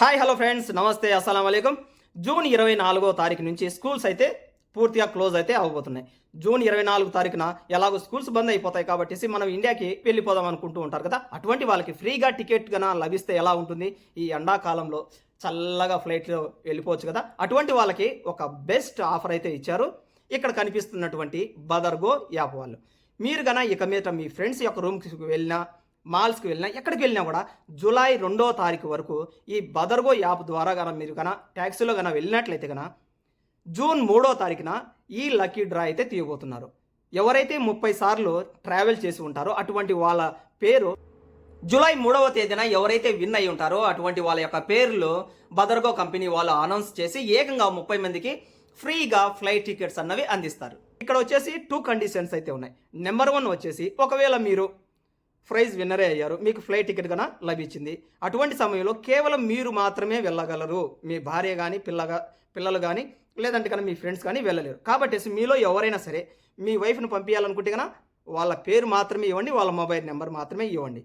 Hi hello friends నమస్తే అస్సలం అయికం జూన్ ఇరవై నాలుగో తారీఖు నుంచి స్కూల్స్ అయితే పూర్తిగా క్లోజ్ అయితే అవ్వబోతున్నాయి. జూన్ ఇరవై నాలుగు తారీఖున ఎలాగో స్కూల్స్ బంద్ అయిపోతాయి కాబట్టి మనం ఇండియాకి వెళ్ళిపోదాం అనుకుంటూ ఉంటారు కదా అటువంటి వాళ్ళకి ఫ్రీగా టికెట్ కన్నా లభిస్తే ఎలా ఉంటుంది? ఈ ఎండాకాలంలో చల్లగా ఫ్లైట్లో వెళ్ళిపోవచ్చు కదా అటువంటి వాళ్ళకి ఒక బెస్ట్ ఆఫర్ అయితే ఇచ్చారు. ఇక్కడ కనిపిస్తున్నటువంటి బదర్గో యాప్ వాళ్ళు. మీరు కన్నా ఇక మీద మీ ఫ్రెండ్స్ యొక్క రూమ్కి వెళ్ళినా మాల్స్కి వెళ్ళినా ఎక్కడికి వెళ్ళినా కూడా జూలై రెండో తారీఖు వరకు ఈ బదర్గో యాప్ ద్వారా గన మీరు కన ట్యాక్సీలో గన వెళ్ళినట్లయితే కన జూన్ మూడో తారీఖున ఈ లక్కీ డ్రా అయితే తీయబోతున్నారు. ఎవరైతే ముప్పై సార్లు ట్రావెల్ చేసి ఉంటారో అటువంటి వాళ్ళ పేరు జూలై మూడవ తేదీన ఎవరైతే విన్ అయి ఉంటారో అటువంటి వాళ్ళ యొక్క పేర్లు బదర్గో కంపెనీ వాళ్ళు అనౌన్స్ చేసి ఏకంగా ముప్పై మందికి ఫ్రీగా ఫ్లైట్ టికెట్స్ అన్నవి అందిస్తారు. ఇక్కడ వచ్చేసి టూ కండిషన్స్ అయితే ఉన్నాయి. నెంబర్ వన్ వచ్చేసి ఒకవేళ మీరు ప్రైజ్ విన్నరే అయ్యారు. మీకు ఫ్లైట్ టికెట్ కన్నా లభించింది. అటువంటి సమయంలో కేవలం మీరు మాత్రమే వెళ్ళగలరు. మీ భార్య కానీ పిల్లగా పిల్లలు కానీ లేదంటే కన్నా మీ ఫ్రెండ్స్ కానీ వెళ్ళలేరు. కాబట్టి మీలో ఎవరైనా సరే మీ వైఫ్ను పంపించాలనుకుంటే కన్నా వాళ్ళ పేరు మాత్రమే ఇవ్వండి వాళ్ళ మొబైల్ నెంబర్ మాత్రమే ఇవ్వండి.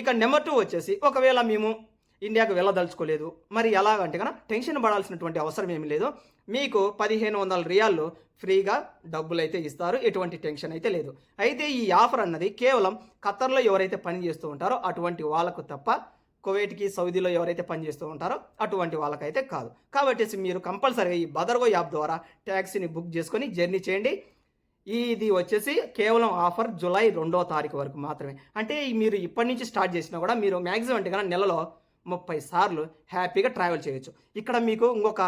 ఇక నెంబర్ టూ వచ్చేసి ఒకవేళ మేము ఇండియాకు వెళ్ళదలుచుకోలేదు. మరి ఎలాగంటే కనుక టెన్షన్ పడాల్సినటువంటి అవసరం ఏమీ లేదు. మీకు పదిహేను వందల రియాల్లో ఫ్రీగా డబ్బులు అయితే ఇస్తారు. ఎటువంటి టెన్షన్ అయితే లేదు. అయితే ఈ ఆఫర్ అన్నది కేవలం ఖత్తర్లో ఎవరైతే పని చేస్తూ ఉంటారో అటువంటి వాళ్ళకు తప్ప కువైట్కి సౌదీలో ఎవరైతే పనిచేస్తూ ఉంటారో అటువంటి వాళ్ళకైతే కాదు. కాబట్టి మీరు కంపల్సరీగా ఈ బదర్గో యాప్ ద్వారా ట్యాక్సీని బుక్ చేసుకొని జర్నీ చేయండి. ఇది వచ్చేసి కేవలం ఆఫర్ జూలై రెండో తారీఖు వరకు మాత్రమే. అంటే మీరు ఇప్పటి నుంచి స్టార్ట్ చేసినా కూడా మీరు మ్యాక్సిమం అంటే కన్నా నెలలో ముప్పై సార్లు హ్యాపీగా ట్రావెల్ చేయొచ్చు. ఇక్కడ మీకు ఇంకొక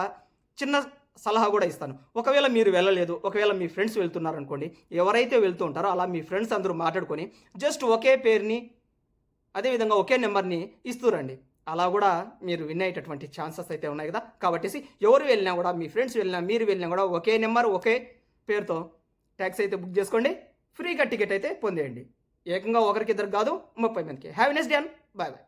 చిన్న సలహా కూడా ఇస్తాను. ఒకవేళ మీరు వెళ్ళలేదు ఒకవేళ మీ ఫ్రెండ్స్ వెళ్తున్నారు అనుకోండి ఎవరైతే వెళ్తూ ఉంటారో అలా మీ ఫ్రెండ్స్ అందరూ మాట్లాడుకొని జస్ట్ ఒకే పేరుని అదేవిధంగా ఒకే నెంబర్ని ఇస్తురండి అలా కూడా మీరు విన్ అయ్యేటటువంటి ఛాన్సెస్ అయితే ఉన్నాయి కదా. కాబట్టి ఎవరు వెళ్ళినా కూడా మీ ఫ్రెండ్స్ వెళ్ళినా మీరు వెళ్ళినా కూడా ఒకే నెంబర్ ఒకే పేరుతో ట్యాక్సీ అయితే బుక్ చేసుకోండి. ఫ్రీగా టికెట్ అయితే పొందేయండి. ఏకంగా ఒకరికిద్దరు కాదు ముప్పై మందికి. Have nice day bye bye.